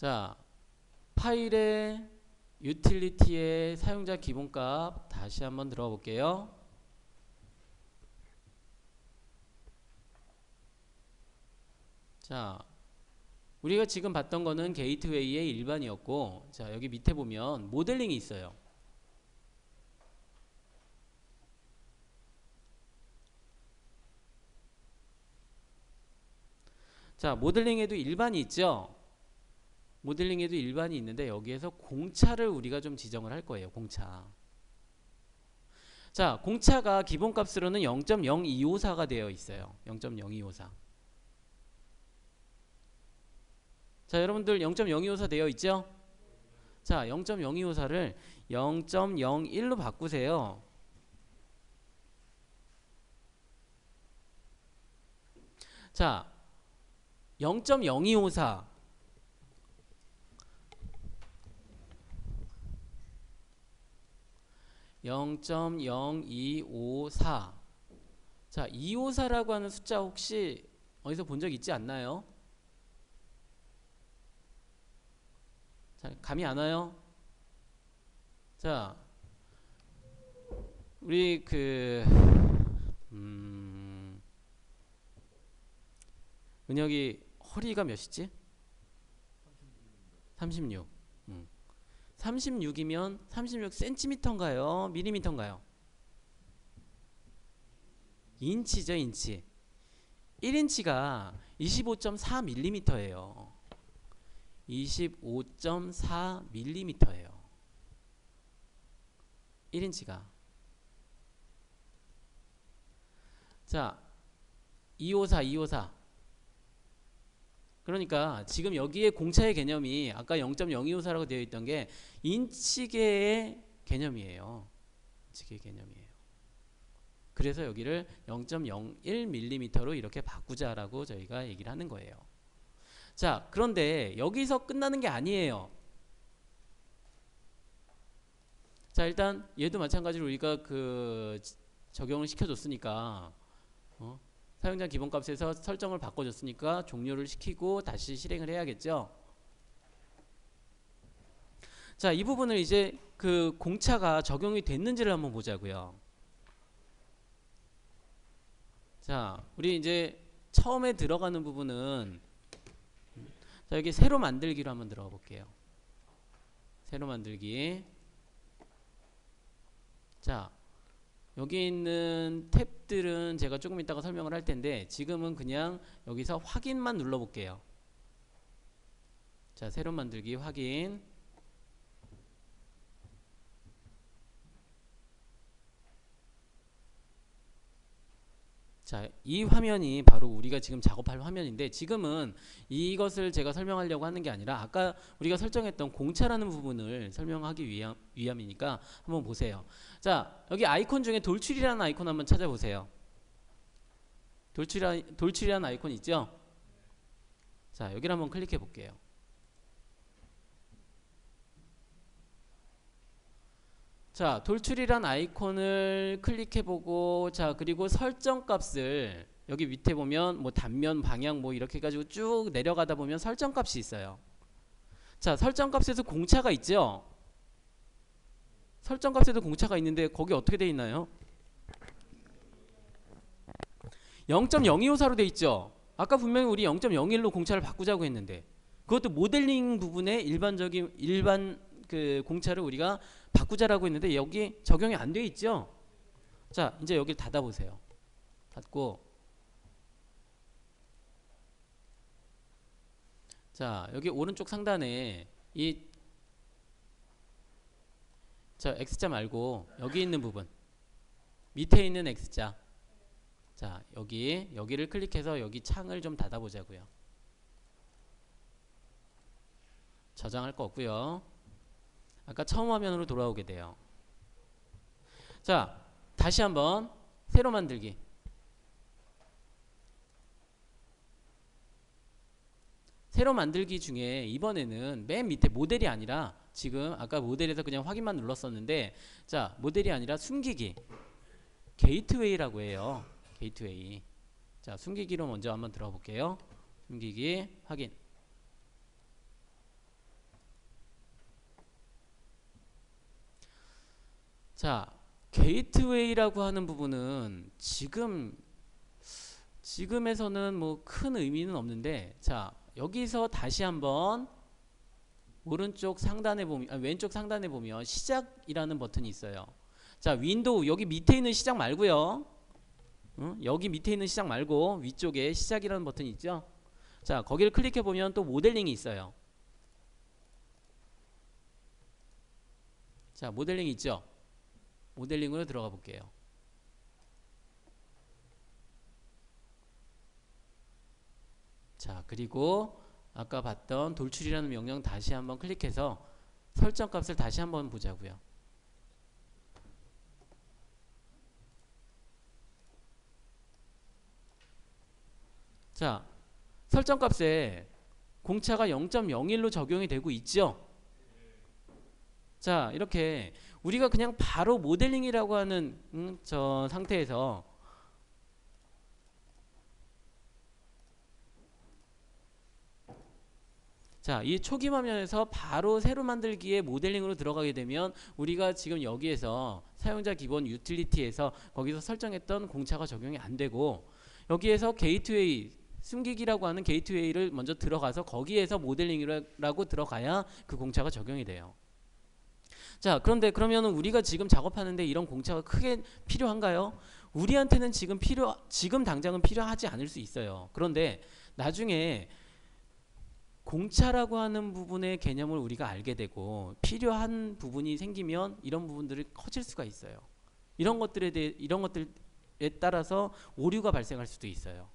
자, 파일의 유틸리티의 사용자 기본값 다시 한번 들어가 볼게요. 자, 우리가 지금 봤던 거는 게이트웨이의 일반이었고, 자, 여기 밑에 보면 모델링이 있어요. 자, 모델링에도 일반이 있죠? 모델링에도 일반이 있는데 여기에서 공차를 우리가 좀 지정을 할 거예요. 공차. 자, 공차가 기본값으로는 0.0254가 되어 있어요. 0.0254. 자, 여러분들 0.0254 되어 있죠? 자, 0.0254를 0.01로 바꾸세요. 자, 0.0254 0.0254 자, 254라고 하는 숫자 혹시 어디서 본 적 있지 않나요? 자, 감이 안 와요? 자, 우리 그 음, 은혁이 허리가 몇이지? 36. 음. 36이면 36cm인가요? 밀리미터인가요? 인치죠, 인치. 1인치가 25.4mm예요. 25.4mm예요. 1인치가. 자, 254, 254. 그러니까 지금 여기에 공차의 개념이 아까 0.0254라고 되어 있던 게 인치계의 개념이에요. 인치계 개념이에요. 그래서 여기를 0.01mm로 이렇게 바꾸자라고 저희가 얘기를 하는 거예요. 자, 그런데 여기서 끝나는 게 아니에요. 자, 일단 얘도 마찬가지로 우리가 그 적용을 시켜줬으니까 어? 사용자 기본값에서 설정을 바꿔줬으니까 종료를 시키고 다시 실행을 해야겠죠. 자, 이 부분을 이제 그 공차가 적용이 됐는지를 한번 보자고요. 자, 우리 이제 처음에 들어가는 부분은 자, 여기 새로 만들기로 한번 들어가 볼게요. 새로 만들기. 자, 여기 있는 탭들은 제가 조금 이따가 설명을 할 텐데 지금은 그냥 여기서 확인만 눌러 볼게요. 자, 새로 만들기 확인. 자, 이 화면이 바로 우리가 지금 작업할 화면인데 지금은 이것을 제가 설명하려고 하는 게 아니라 아까 우리가 설정했던 공차라는 부분을 설명하기 위함, 위함이니까 한번 보세요. 자, 여기 아이콘 중에 돌출이라는 아이콘 한번 찾아보세요. 돌출이라, 돌출이라는 아이콘 있죠? 자, 여기를 한번 클릭해 볼게요. 자, 돌출이란 아이콘을 클릭해보고, 자, 그리고 설정 값을 여기 밑에 보면 뭐 단면, 방향 뭐 이렇게 해가지고 쭉 내려가다 보면 설정 값이 있어요. 자, 설정 값에서 공차가 있죠? 설정 값에도 공차가 있는데 거기 어떻게 돼 있나요? 0.0254로 돼 있죠? 아까 분명히 우리 0.01로 공차를 바꾸자고 했는데 그것도 모델링 부분에 일반적인 일반 그 공차를 우리가 바꾸자라고 했는데 여기 적용이 안 돼 있죠? 자, 이제 여기를 닫아 보세요. 닫고 자, 여기 오른쪽 상단에 이 자, X자 말고 여기 있는 부분 밑에 있는 X자 자, 여기 여기를 클릭해서 여기 창을 좀 닫아 보자고요. 저장할 거 없고요. 아까 처음 화면으로 돌아오게 돼요. 자, 다시 한번 새로 만들기. 새로 만들기 중에 이번에는 맨 밑에 모델이 아니라 지금 아까 모델에서 그냥 확인만 눌렀었는데 자, 모델이 아니라 숨기기. 게이트웨이라고 해요. 게이트웨이. 자, 숨기기로 먼저 한번 들어볼게요. 숨기기 확인. 자, 게이트웨이라고 하는 부분은 지금 지금에서는 뭐 큰 의미는 없는데 자, 여기서 다시 한번 오른쪽 상단에 보면 아, 왼쪽 상단에 보면 시작이라는 버튼이 있어요. 자, 윈도우 여기 밑에 있는 시작 말고요. 응? 여기 밑에 있는 시작 말고 위쪽에 시작이라는 버튼이 있죠. 자, 거기를 클릭해 보면 또 모델링이 있어요. 자, 모델링 있죠? 모델링으로 들어가 볼게요. 자, 그리고 아까 봤던 돌출이라는 명령 다시 한번 클릭해서 설정 값을 다시 한번 보자고요. 자, 설정 값에 공차가 0.01로 적용이 되고 있죠? 자, 이렇게 우리가 그냥 바로 모델링이라고 하는 음, 저 상태에서 자, 이 초기 화면에서 바로 새로 만들기에 모델링으로 들어가게 되면 우리가 지금 여기에서 사용자 기본 유틸리티에서 거기서 설정했던 공차가 적용이 안 되고 여기에서 게이트웨이 숨기기라고 하는 게이트웨이를 먼저 들어가서 거기에서 모델링이라고 들어가야 그 공차가 적용이 돼요. 자, 그런데 그러면은 우리가 지금 작업하는데 이런 공차가 크게 필요한가요? 우리한테는 지금 필요 지금 당장은 필요하지 않을 수 있어요. 그런데 나중에 공차라고 하는 부분의 개념을 우리가 알게 되고 필요한 부분이 생기면 이런 부분들이 커질 수가 있어요. 이런 것들에 대해 이런 것들에 따라서 오류가 발생할 수도 있어요.